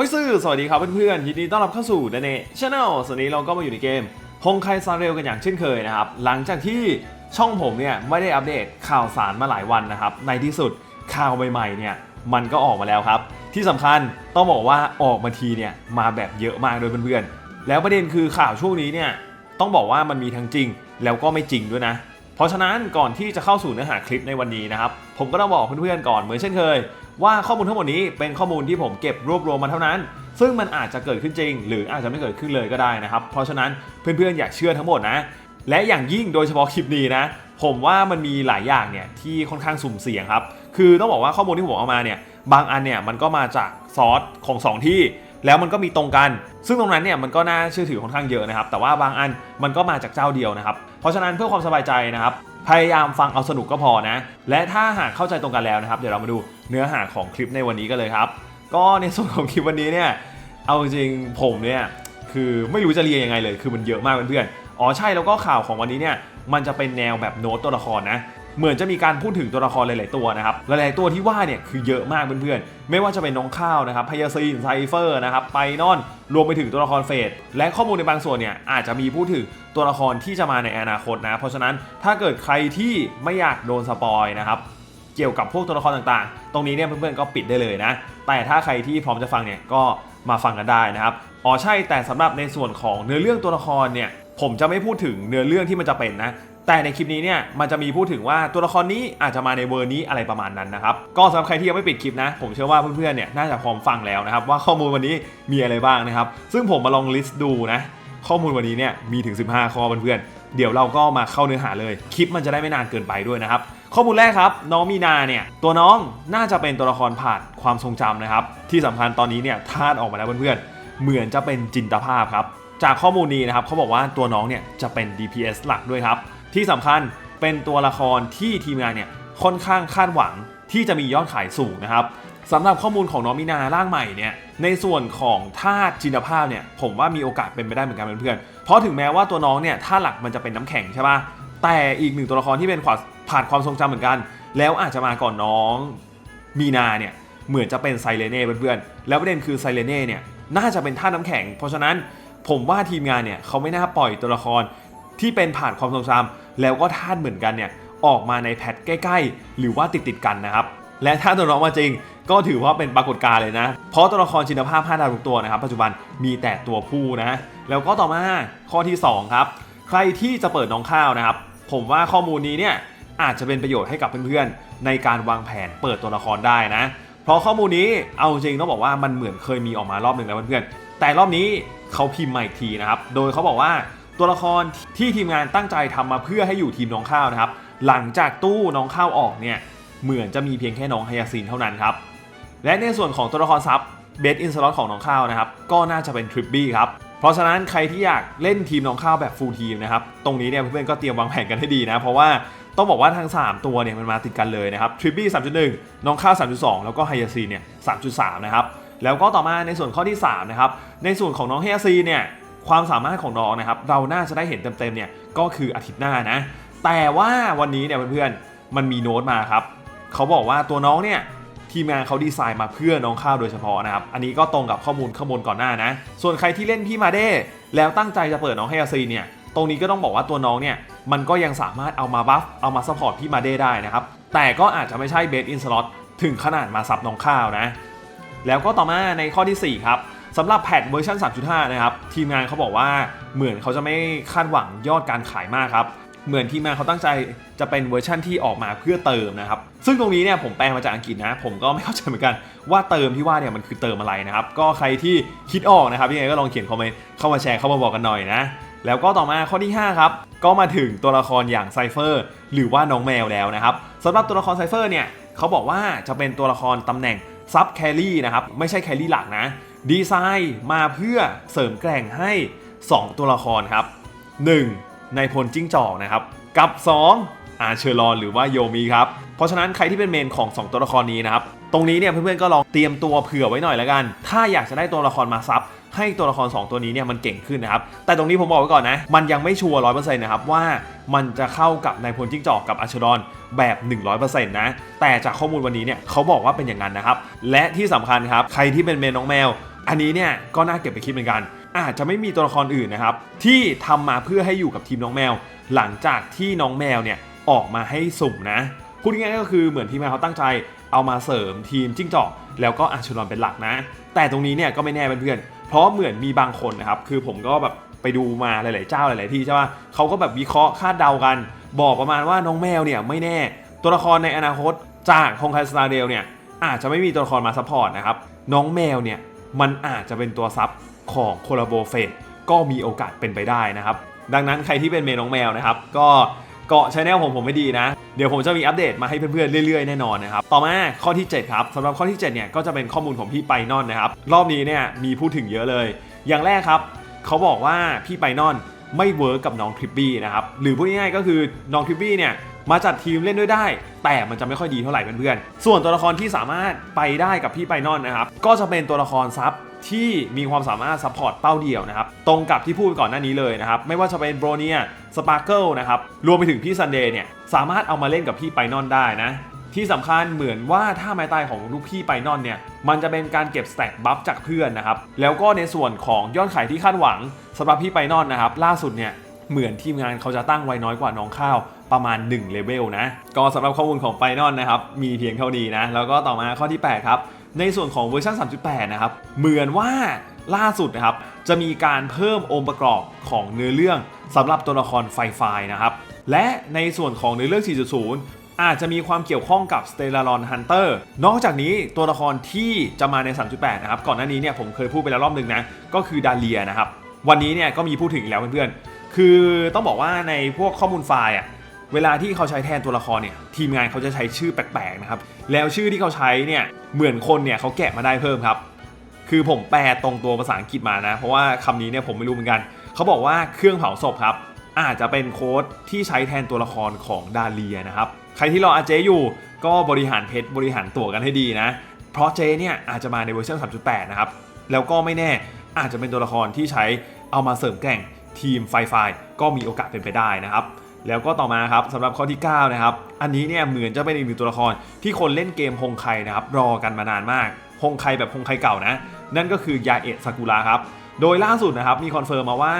อ้ยซื่อสวัสดีครับเพื่อนๆยินดีต้อนรับเข้าสู่เดเนชแนลสวัสดีเราก็มาอยู่ในเกมฮงไคซาเรลกันอย่างเช่นเคยนะครับ หลังจากที่ช่องผมเนี่ยไม่ได้อัปเดตข่าวสารมาหลายวันนะครับ ในที่สุดข่าวใหม่ๆเนี่ยมันก็ออกมาแล้วครับ ที่สำคัญต้องบอกว่าออกมาทีเนี่ยมาแบบเยอะมากโดยเพื่อนๆ แล้วประเด็นคือข่าวช่วงนี้เนี่ยต้องบอกว่ามันมีทั้งจริงแล้วก็ไม่จริงด้วยนะ เพราะฉะนั้นก่อนที่จะเข้าสู่เนื้อหาคลิปในวันนี้นะครับ ผมก็ต้องบอกเพื่อนๆก่อนเหมือนเช่นเคย ว่าข้อมูลทั้งหมดนี้เป็นข้อมูลที่ผมเก็บรวบรวมมาเท่านั้น ซึ่งมันอาจจะเกิดขึ้นจริง หรืออาจจะไม่เกิดขึ้นเลยก็ได้นะครับ เพราะฉะนั้นเพื่อนๆอย่าเชื่อทั้งหมดนะ และอย่างยิ่งโดยเฉพาะคลิปนี้นะ ผมว่ามันมีหลายอย่างเนี่ยที่ค่อนข้างสุ่มเสี่ยงครับ คือต้องบอกว่าข้อมูลที่ผมเอามาเนี่ยบางอันเนี่ยมันก็มาจากซอสของสองที่ แล้วมันก็มีตรงกัน ซึ่งตรงนั้นเนี่ยมันก็น่าเชื่อถือค่อนข้างเยอะนะครับ แต่ว่าบางอันมันก็มาจากเจ้าเดียวนะครับ เพราะฉะนั้นเพื่อความสบายใจนะครับ พยายามฟังเอาสนุกก็พอนะ และถ้าหากเข้าใจตรงกันแล้วนะครับ เดี๋ยวเรามาดูเนื้อหาของคลิปในวันนี้กันเลยครับ ก็ในส่วนของคลิปวันนี้เนี่ย เอาจริงผมเนี่ยคือไม่รู้จะเรียงยังไงเลย คือมันเยอะมากเพื่อนๆ อ๋อใช่แล้วก็ข่าวของวันนี้เนี่ยมันจะเป็นแนวแบบโน้ตตัวละครนะ เหมือนจะมีการพูดถึงตัวละครหลาย ๆ ตัวนะครับ หลาย ๆ ตัวที่ว่าเนี่ยคือเยอะมากเพื่อน ๆ ไม่ว่าจะเป็นน้องข้าวนะครับพยาซีนไซเฟอร์นะครับไปนอนรวมไปถึงตัวละครเฟดและข้อมูลในบางส่วนเนี่ยอาจจะมีพูดถึงตัวละครที่จะมาในอนาคตนะ เพราะฉะนั้นถ้าเกิดใครที่ไม่อยากโดนสปอยนะครับเกี่ยวกับพวกตัวละครต่าง ๆ ตรงนี้เนี่ยเพื่อน ๆ ก็ปิดได้เลยนะ แต่ถ้าใครที่พร้อมจะฟังเนี่ยก็มาฟังกันได้นะครับอ๋อใช่แต่สำหรับในส่วนของเนื้อเรื่องตัวละครเนี่ยผมจะไม่พูดถึงเนื้อเรื่องที่มันจะเป็นนะ แต่ในคลิปนี้เนี่ยมันจะมีพูดถึงว่าตัวละครนี้อาจจะมาในเวอร์นี้อะไรประมาณนั้นนะครับก็สำหรับใครที่ยังไม่ปิดคลิปนะ ผมเชื่อว่าเพื่อนๆเนี่ยน่าจะพร้อมฟังแล้วนะครับว่าข้อมูลวันนี้มีอะไรบ้างนะครับ ซึ่งผมมาลองลิสต์ดูนะข้อมูลวันนี้เนี่ยมีถึง 15 ข้อเพื่อนๆเดี๋ยวเราก็มาเข้าเนื้อหาเลย คลิปมันจะได้ไม่นานเกินไปด้วยนะครับข้อมูลแรกครับ น้องมีนาเนี่ยตัวน้องน่าจะเป็นตัวละครผ่านความทรงจำนะครับ ที่สำคัญตอนนี้เนี่ยธาตุออกมาแล้วเพื่อนๆเหมือนจะเป็นจินตภาพครับจากข้อมูลนี้นะครับเขาบอกว่าตัวน้องเนี่ยจะเป็น DPS หลักด้วยครับ ที่สำคัญเป็นตัวละครที่ทีมงานเนี่ยค่อนข้างคาดหวังที่จะมียอดขายสูงนะครับสำหรับข้อมูลของน้องมินาร่างใหม่เนี่ยในส่วนของธาตุจินตภาพเนี่ยผมว่ามีโอกาสเป็นไปได้เหมือนกันเพื่อนๆเพราะถึงแม้ว่าตัวน้องเนี่ยธาตุหลักมันจะเป็นน้ำแข็งใช่ปะแต่อีกหนึ่งตัวละครที่เป็นผ่านความทรงจำเหมือนกัน แล้วอาจจะมาก่อนน้องมีนาเนี่ยเหมือนจะเป็นไซเลเน่เพื่อนๆแล้วประเด็นคือไซเลเน่เนี่ยน่าจะเป็นธาตุน้ำแข็ง เพราะฉะนั้นผมว่าทีมงานเนี่ยเขาไม่น่าปล่อยตัวละคร ที่เป็นผ่านความทรงจำแล้วก็ธาตุเหมือนกันเนี่ยออกมาในแพทใกล้ๆ หรือว่าติดๆกันนะครับ และถ้าตัวน้องมาจริงก็ถือว่าเป็นปรากฏการณ์เลยนะ เพราะตัวละครชินภาพ5ดาวทุกตัวนะครับ ปัจจุบันมีแต่ตัวผู้นะ แล้วก็ต่อมาข้อที่ 2 ครับ ใครที่จะเปิดน้องข้าวนะครับ ผมว่าข้อมูลนี้เนี่ยอาจจะเป็นประโยชน์ให้กับเพื่อนๆ ในการวางแผนเปิดตัวละครได้นะ เพราะข้อมูลนี้เอาจริงต้องบอกว่ามันเหมือนเคยมีออกมารอบหนึ่งแล้วเพื่อนๆ แต่รอบนี้เขาพิมพ์มาอีกทีนะครับ โดยเขาบอกว่า ตัวละครที่ทีมงานตั้งใจทำมาเพื่อให้อยู่ทีมน้องข้าวนะครับ หลังจากตู้น้องข้าวออกเนี่ยเหมือนจะมีเพียงแค่น้องไฮยาซินเท่านั้นครับ และในส่วนของตัวละครซับเบสอินสล็อตของน้องข้าวนะครับก็น่าจะเป็นทริปบี้ครับเพราะฉะนั้นใครที่อยากเล่นทีมน้องข้าวแบบฟูลทีมนะครับตรงนี้เนี่ยเพื่อนๆก็เตรียมวางแผนกันให้ดีนะ เพราะว่าต้องบอกว่าทั้ง 3 ตัวเนี่ยมันมาติดกันเลยนะครับทริปบี้3.1 น้องข้าว 3.2 แล้วก็ไฮยาซีเนี่ย3.3 นะครับแล้วก็ต่อมาในส่วนข้อที่ 3 นะครับ ในส่วนของน้องไฮยาซีเนี่ย ความสามารถของน้องนะครับ เราน่าจะได้เห็นเต็มๆเนี่ยก็คืออาทิตย์หน้านะ แต่ว่าวันนี้เนี่ยเพื่อนๆมันมีโน้ตมาครับเขาบอกว่าตัวน้องเนี่ยทีมงานเขาดีไซน์มาเพื่อน้องข้าวโดยเฉพาะนะครับ อันนี้ก็ตรงกับข้อมูลข้อมูลก่อนหน้านะ ส่วนใครที่เล่นพี่มาเด้ แล้วตั้งใจจะเปิดน้องไฮยาซีเนี่ย ตรงนี้ก็ต้องบอกว่าตัวน้องเนี่ย มันก็ยังสามารถเอามาบัฟ เอามาซัพพอร์ตพี่มาเด้ได้นะครับ แต่ก็อาจจะไม่ใช่เบสอินสล็อตถึงขนาดมาซับน้องข้าวนะ แล้วก็ต่อมาในข้อที่ 4 ครับ สำหรับแพทเวอร์ชัน3.5 นะครับ ทีมงานเขาบอกว่าเหมือนเขาจะไม่คาดหวังยอดการขายมากครับ เหมือนทีมงานเขาตั้งใจจะเป็นเวอร์ชั่นที่ออกมาเพื่อเติมนะครับ ซึ่งตรงนี้เนี่ยผมแปลมาจากอังกฤษนะ ผมก็ไม่เข้าใจเหมือนกันว่าเติมที่ว่าเนี่ยมันคือเติมอะไรนะครับ ก็ใครที่คิดออกนะครับยังไงก็ลองเขียนคอมเมนต์เข้ามาแชร์เข้ามาบอกกันหน่อยนะแล้วก็ต่อมาข้อที่ 5 ครับ ก็มาถึงตัวละครอย่างไซเฟอร์หรือว่าน้องแมวแล้วนะครับสำหรับตัวละครไซเฟอร์เนี่ยเขาบอกว่าจะเป็นตัวละครตำแหน่งซับแครี่นะครับไม่ใช่แครี่หลักนะ ดีไซน์มาเพื่อเสริมแกร่งให้ 2 ตัวละครครับ 1. ในพลจิ้งจอกนะครับ กับ 2. อาเชอรอนหรือว่าโยมีครับ เพราะฉะนั้นใครที่เป็นเมนของ 2 ตัวละครนี้นะครับ ตรงนี้เนี่ยเพื่อนๆก็ลองเตรียมตัวเผื่อไว้หน่อยแล้วกัน ถ้าอยากจะได้ตัวละครมาซับให้ตัวละคร 2 ตัวนี้เนี่ยมันเก่งขึ้นนะครับ แต่ตรงนี้ผมบอกไว้ก่อนนะ มันยังไม่ชัวร์ร้อยเปอร์เซ็นต์นะครับว่ามันจะเข้ากับนายพลจิ้งจอกกับอาชรอนแบบ 100%นะ แต่จากข้อมูลวันนี้เนี่ยเขาบอกว่าเป็นอย่างนั้นนะครับ และที่สำคัญครับ ใครที่เป็นเมนน้องแมว อันนี้เนี่ยก็น่าเก็บไปคิดเหมือนกัน อาจจะไม่มีตัวละครอื่นนะครับ ที่ทำมาเพื่อให้อยู่กับทีมน้องแมว หลังจากที่น้องแมวเนี่ยออกมาให้สุ่มนะพูดง่ายๆก็คือเหมือนทีมงานเขาตั้งใจเอามาเสริมทีมจิ้งจอกแล้วก็อาชรอนเป็นหลักนะ แต่ตรงนี้เนี่ยก็ไม่แน่เพื่อนๆเพราะเหมือนมีบางคนนะครับคือผมก็แบบไปดูมาหลาย ๆ เจ้าหลาย ๆ ที่ใช่ป่ะเขาก็แบบวิเคราะห์คาดเดากัน บอกประมาณว่าน้องแมวเนี่ยไม่แน่ ตัวละครในอนาคตจากฮงไคสตาร์เดลเนี่ยอาจจะไม่มีตัวละครมาซัพพอร์ตนะครับน้องแมวเนี่ย มันอาจจะเป็นตัวซับของโคลาโบเฟตก็มีโอกาสเป็นไปได้นะครับ ดังนั้นใครที่เป็นเมนน้องแมวนะครับ ก็เกาะชแนลผมผมไม่ดีนะ เดี๋ยวผมจะมีอัปเดตมาให้เพื่อนๆเรื่อยๆแน่นอนนะครับ ต่อมาข้อที่ 7 ครับสำหรับข้อที่ 7 เนี่ยก็จะเป็นข้อมูลของพี่ไปนอนนะครับ รอบนี้เนี่ยมีพูดถึงเยอะเลย อย่างแรกครับ เขาบอกว่าพี่ไปนอนไม่เวิร์กกับน้องทริปปี้นะครับ หรือพูดง่ายๆก็คือน้องทริปปี้เนี่ย มาจัดทีมเล่นด้วยได้ แต่มันจะไม่ค่อยดีเท่าไหร่เพื่อนๆ ส่วนตัวละครที่สามารถไปได้กับพี่ไปนอนนะครับ ก็จะเป็นตัวละครซับที่มีความสามารถซัพพอร์ตเป้าเดียวนะครับ ตรงกับที่พูดไปก่อนหน้านี้เลยนะครับ ไม่ว่าจะเป็นโบรเนียสปาร์เกิลนะครับ รวมไปถึงพี่ซันเดย์เนี่ย สามารถเอามาเล่นกับพี่ไปนอนได้นะที่สำคัญเหมือนว่าถ้าไม้ตายของลูกพี่ไปนอนเนี่ย มันจะเป็นการเก็บสแต็กบัฟจากเพื่อนนะครับ แล้วก็ในส่วนของยอดขายที่คาดหวังสำหรับพี่ไปนอนนะครับ ล่าสุดเนี่ย เหมือนทีมงานเขาจะตั้งไว้น้อยกว่าน้องข้าวประมาณ1เลเวลนะ ก็สำหรับข้อมูลของไฟนอลนะครับ มีเพียงเท่านี้นะ แล้วก็ต่อมาข้อที่ 8 ครับ ในส่วนของเวอร์ชัน3.8 นะครับ เหมือนว่าล่าสุดนะครับ จะมีการเพิ่มองค์ประกอบของเนื้อเรื่องสำหรับตัวละครไฟไฟนะครับ และในส่วนของเนื้อเรื่อง 4.0 อาจจะมีความเกี่ยวข้องกับ s t e l l a r o n Hunter นอกจากนี้ตัวละครที่จะมาใน 3.8 นะครับ ก่อนหน้านี้เนี่ยผมเคยพูดไปแล้วรอบหนึ่งนะ ก็คือดาเลียนะครับ วันนี้เนี่ยก็มีพูดถึงอีกแล้วเพื่อนๆ คือต้องบอกว่าในพวกข้อมูลไฟล์อะเวลาที่เขาใช้แทนตัวละครเนี่ยทีมงานเขาจะใช้ชื่อแปลกๆนะครับแล้วชื่อที่เขาใช้เนี่ยเหมือนคนเนี่ยเขาแกะมาได้เพิ่มครับ คือผมแปลตรงตัวภาษาอังกฤษมานะ เพราะว่าคำนี้เนี่ยผมไม่รู้เหมือนกันเขาบอกว่าเครื่องเผาศพครับ อาจจะเป็นโค้ดที่ใช้แทนตัวละครของดาเลียนะครับใครที่รออาเจอยู่ก็บริหารเพชรบริหารตั๋วกันให้ดีนะ เพราะเจเนี่ยอาจจะมาในเวอร์ชัน3.8 นะครับ แล้วก็ไม่แน่อาจจะเป็นตัวละครที่ใช้เอามาเสริมแกร่ง ทีมไฟไฟก็มีโอกาสเป็นไปได้นะครับแล้วก็ต่อมาครับสำหรับข้อที่9นะครับอันนี้เนี่ยเหมือนจะเป็นอีกหนึ่งตัวละครที่คนเล่นเกมฮงไคนะครับรอกันมานานมากฮงไคแบบฮงไคเก่านะ นั่นก็คือยาเอะซากุระครับโดยล่าสุดนะครับมีคอนเฟิร์มมาว่า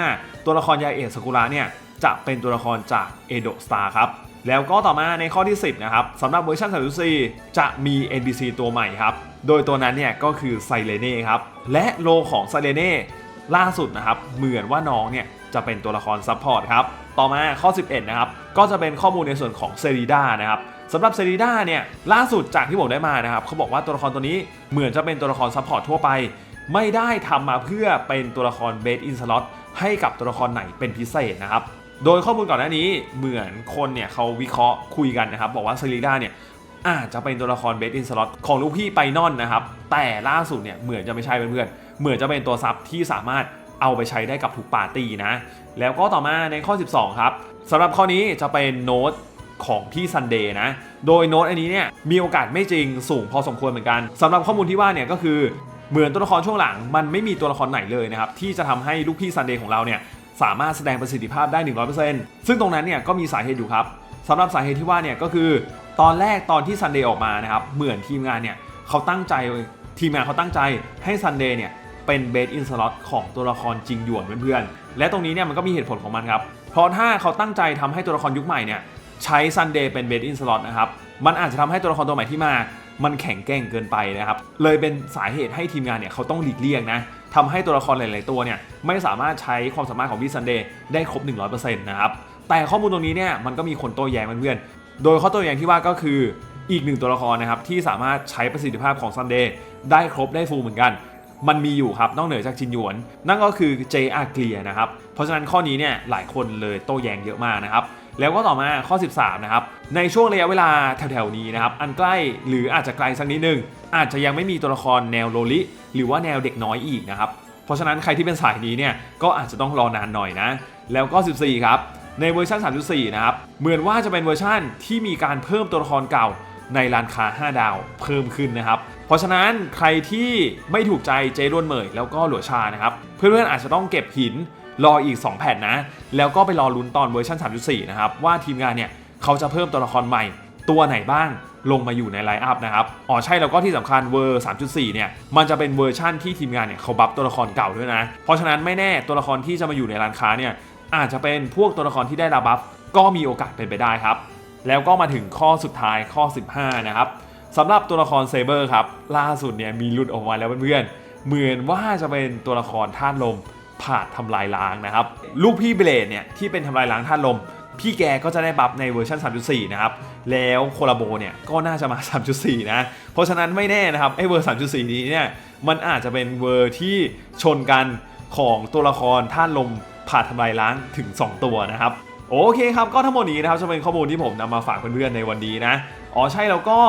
ตัวละครยาเอะซากุระเนี่ยจะเป็นตัวละครจากเอโดสตาร์ครับแล้วก็ต่อมาในข้อที่ 10นะครับสำหรับเวอร์ชัน3.4จะมี NPC ตัวใหม่ครับโดยตัวนั้นเนี่ยก็คือไซเลเน่ครับและโลของไซเลเน่ล่าสุดนะครับเหมือนว่าน้องเนี่ย จะเป็นตัวละครซัพพอร์ตครับ ต่อมาข้อ 11 นะครับ ก็จะเป็นข้อมูลในส่วนของเซริด้านะครับสำหรับเซริด้าเนี่ยล่าสุดจากที่ผมได้มานะครับเขาบอกว่าตัวละครตัวนี้เหมือนจะเป็นตัวละครซัพพอร์ตทั่วไป ไม่ได้ทำมาเพื่อเป็นตัวละครเบสอินสล็อตให้กับตัวละครไหนเป็นพิเศษนะครับ โดยข้อมูลก่อนหน้านี้เหมือนคนเนี่ยเขาวิเคราะห์คุยกันนะครับบอกว่าเซริด้าเนี่ยอาจจะเป็นตัวละครเบสอินสล็อตของลูกพี่ไปนอนนะครับแต่ล่าสุดเนี่ยเหมือนจะไม่ใช่เพื่อนๆเหมือนจะเป็นตัวซับที่สามารถ เอาไปใช้ได้กับทุกปาร์ตี้นะ แล้วก็ต่อมาในข้อ 12 ครับสำหรับข้อนี้จะเป็นโน้ตของที่ซันเดย์นะ โดยโน้ตอันนี้เนี่ยมีโอกาสไม่จริงสูงพอสมควรเหมือนกันสำหรับข้อมูลที่ว่าเนี่ยก็คือเหมือนตัวละครช่วงหลัง มันไม่มีตัวละครไหนเลยนะครับที่จะทำให้ลูกพี่ซันเดย์ของเราเนี่ยสามารถแสดงประสิทธิภาพได้ 100%ซึ่งตรงนั้นเนี่ยก็มีสาเหตุอยู่ครับสำหรับสาเหตุที่ว่าเนี่ยก็คือ ตอนแรกตอนที่ซันเดย์ออกมานะครับเหมือนทีมงานเนี่ยเขาตั้งใจทีมงานเขาตั้งใจให้ซันเดย์เนี่ย เป็นเบสอินสล็อตของตัวละครจริงหยวนเพื่อนๆ และตรงนี้เนี่ยมันก็มีเหตุผลของมันครับ เพราะถ้าเขาตั้งใจทำให้ตัวละครยุคใหม่เนี่ยใช้ซันเดย์เป็นเบสอินสล็อตนะครับ มันอาจจะทำให้ตัวละครตัวใหม่ที่มา มันแข็งแกร่งเกินไปนะครับ เลยเป็นสาเหตุให้ทีมงานเนี่ยเขาต้องหลีกเลี่ยงนะทำให้ตัวละครหลาย ๆ ตัวเนี่ยไม่สามารถใช้ความสามารถของพี่ซันเดย์ได้ครบ 100%นะครับ แต่ข้อมูลตรงนี้เนี่ยมันก็มีคนโต้แย้งเพื่อนๆ โดยข้อโต้แย้งที่ว่าก็คืออีกหนึ่งตัวละครนะครับที่สามารถใช้ประสิทธิภาพของซันเดย์ได้ครบได้ฟูลเหมือนกัน มันมีอยู่ครับนอกเหนือจากจินหยวน นั่นก็คือเจอาเกลียนะครับ เพราะฉะนั้นข้อนี้เนี่ยหลายคนเลยโต้แย้งเยอะมากนะครับแล้วก็ต่อมาข้อ 13 นะครับ ในช่วงระยะเวลาแถวๆนี้นะครับ อันใกล้หรืออาจจะไกลสักนิดนึง อาจจะยังไม่มีตัวละครแนวโลลิ หรือว่าแนวเด็กน้อยอีกนะครับ เพราะฉะนั้นใครที่เป็นสายนี้เนี่ย ก็อาจจะต้องรอนานหน่อยนะ แล้วก็ 14 ครับ ในเวอร์ชัน3.4 นะครับ เหมือนว่าจะเป็นเวอร์ชันที่มีการเพิ่มตัวละครเก่าในร้านค้า 5 ดาวเพิ่มขึ้นนะครับ เพราะฉะนั้นใครที่ไม่ถูกใจเจดวนเหมยแล้วก็หลัวชานะครับ เพื่อนๆอาจจะต้องเก็บหินรออีก 2 แผ่นนะ แล้วก็ไปรอลุ้นตอนเวอร์ชัน3.4 นะครับ ว่าทีมงานเนี่ยเขาจะเพิ่มตัวละครใหม่ตัวไหนบ้างลงมาอยู่ในไลน์อัพนะครับ อ๋อใช่แล้วก็ที่สำคัญเวอร์ 3.4 เนี่ย มันจะเป็นเวอร์ชั่นที่ทีมงานเนี่ยเขาบัฟตัวละครเก่าด้วยนะ เพราะฉะนั้นไม่แน่ตัวละครที่จะมาอยู่ในร้านค้าเนี่ยอาจจะเป็นพวกตัวละครที่ได้รับบัฟก็มีโอกาสเป็นไปได้ครับ แล้วก็มาถึงข้อสุดท้ายข้อ 15 นะครับ สำหรับตัวละครเซเบอร์ครับล่าสุดเนี่ยมีหลุดออกมาแล้วเพื่อนๆเหมือนว่าจะเป็นตัวละครธาตุลมผ่าทำลายล้างนะครับ ลูกพี่เบลดเนี่ยที่เป็นทำลายล้างธาตุลม พี่แกก็จะได้บัฟในเวอร์ชัน3.4 นะครับ แล้วโคลาโบเนี่ยก็น่าจะมา 3.4 นะ เพราะฉะนั้นไม่แน่นะครับ ไอ้เวอร์ 3.4 นี้เนี่ยมันอาจจะเป็นเวอร์ที่ชนกันของตัวละครธาตุลมผ่าทำลายล้างถึง 2 ตัวนะครับ โอเคครับ ก็ทั้งหมดนี้นะครับจะเป็นข้อมูลที่ผมนำมาฝากเพื่อนๆในวันนี้นะ อ๋อใช่แล้วก็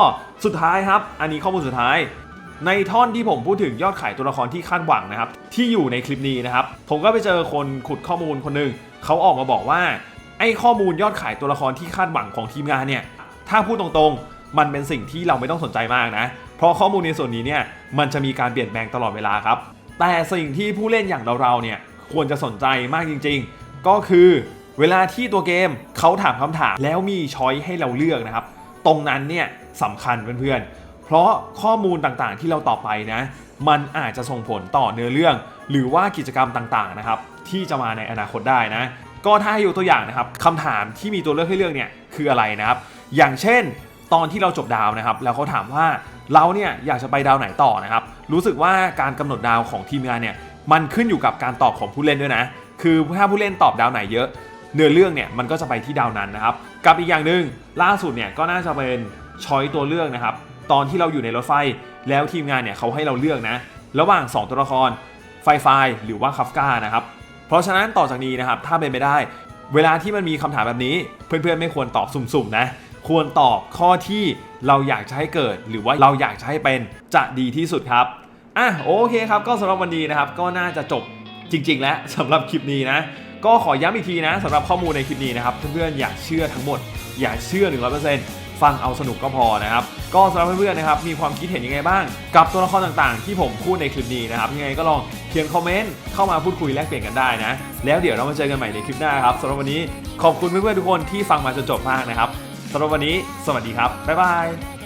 สุดท้ายครับ อันนี้ข้อมูลสุดท้าย ในท่อนที่ผมพูดถึงยอดขายตัวละครที่คาดหวังนะครับ ที่อยู่ในคลิปนี้นะครับ ผมก็ไปเจอคนขุดข้อมูลคนหนึ่งเขาออกมาบอกว่าไอ้ข้อมูลยอดขายตัวละครที่คาดหวังของทีมงานเนี่ยถ้าพูดตรงๆ มันเป็นสิ่งที่เราไม่ต้องสนใจมากนะ เพราะข้อมูลในส่วนนี้เนี่ยมันจะมีการเปลี่ยนแปลงตลอดเวลาครับ แต่สิ่งที่ผู้เล่นอย่างเราๆเนี่ยควรจะสนใจมากจริง ๆ ก็คือเวลาที่ตัวเกมเขาถามคำถามแล้วมีช้อยให้เราเลือกนะครับ ตรงนั้นเนี่ยสำคัญเพื่อนๆ เพราะข้อมูลต่างๆที่เราต่อไปนะ มันอาจจะส่งผลต่อเนื้อเรื่อง หรือว่ากิจกรรมต่างๆนะครับที่จะมาในอนาคตได้นะ ก็ถ้าให้ยกตัวอย่างนะครับคำถามที่มีตัวเลือกให้เลือกเนี่ยคืออะไรนะครับ อย่างเช่น ตอนที่เราจบดาวนะครับ แล้วเขาถามว่าเราเนี่ยอยากจะไปดาวไหนต่อนะครับ รู้สึกว่าการกำหนดดาวของทีมงานเนี่ยมันขึ้นอยู่กับการตอบของผู้เล่นด้วยนะ คือถ้าผู้เล่นตอบดาวไหนเยอะ เนื้อเรื่องเนี่ยมันก็จะไปที่ดาวนั้นนะครับ กับอีกอย่างหนึ่งล่าสุดเนี่ยก็น่าจะเป็นช้อยตัวเลือกนะครับ ตอนที่เราอยู่ในรถไฟแล้วทีมงานเนี่ยเขาให้เราเลือกนะ ระหว่าง 2 ตัวละครไฟไฟหรือว่าคัฟก้านะครับ เพราะฉะนั้นต่อจากนี้นะครับถ้าเป็นไปได้ เวลาที่มันมีคำถามแบบนี้ เพื่อนๆไม่ควรตอบสุ่มๆนะควรตอบข้อที่เราอยากจะให้เกิด หรือว่าเราอยากจะให้เป็นจะดีที่สุดครับอะโอเคครับก็สำหรับวันนี้นะครับก็น่าจะจบจริง ๆ แล้วสำหรับคลิปนี้นะ ก็ขอย้ำอีกทีนะสำหรับข้อมูลในคลิปนี้นะครับเพื่อนๆอย่าเชื่อทั้งหมด อย่าเชื่อ 100%ฟังเอาสนุกก็พอนะครับ ก็สำหรับเพื่อนๆนะครับมีความคิดเห็นยังไงบ้าง กับตัวละครต่างๆ ที่ผมพูดในคลิปนี้นะครับยังไงก็ลองเขียนคอมเมนต์เข้ามาพูดคุยแลกเปลี่ยนกันได้นะแล้วเดี๋ยวเรามาเจอกันใหม่ในคลิปหน้าครับสำหรับวันนี้ขอบคุณเพื่อนๆทุกคนที่ฟังมาจนจบมากนะครับสำหรับวันนี้ สวัสดีครับบ๊ายบาย